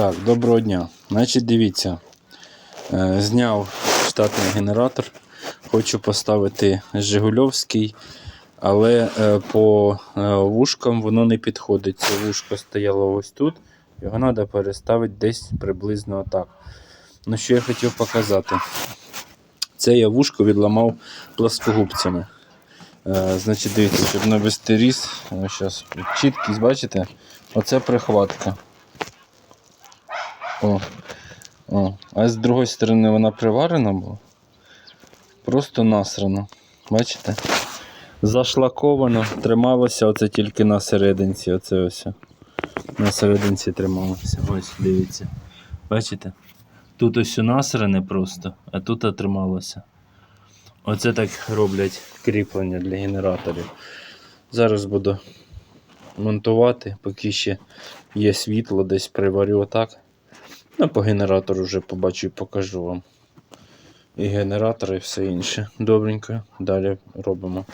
Так, доброго дня. Значить, дивіться. Е, Зняв штатний генератор. Хочу поставити Жигульовський, але е, по е, вушкам воно не підходить. Це вушко стояло ось тут. Його треба переставити десь приблизно так. Ну, що я хотів показати. Це я вушко відламав пласкогубцями. Значить, дивіться, щоб навести різ. Зараз чіткість, бачите? Оце прихватка. О, о. А з другої сторони вона приварена була. Просто насрано. Бачите? Зашлаковано, трималося оце тільки на серединці. Оце ось. На серединці трималося. Ось, дивіться. Бачите? Тут ось насране просто, а тут трималося. Оце так роблять кріплення для генераторів. Зараз буду монтувати, поки ще є світло, десь приварю отак. Ну, по генератору вже побачу і покажу вам. І генератор, і все інше. Добренько, далі робимо.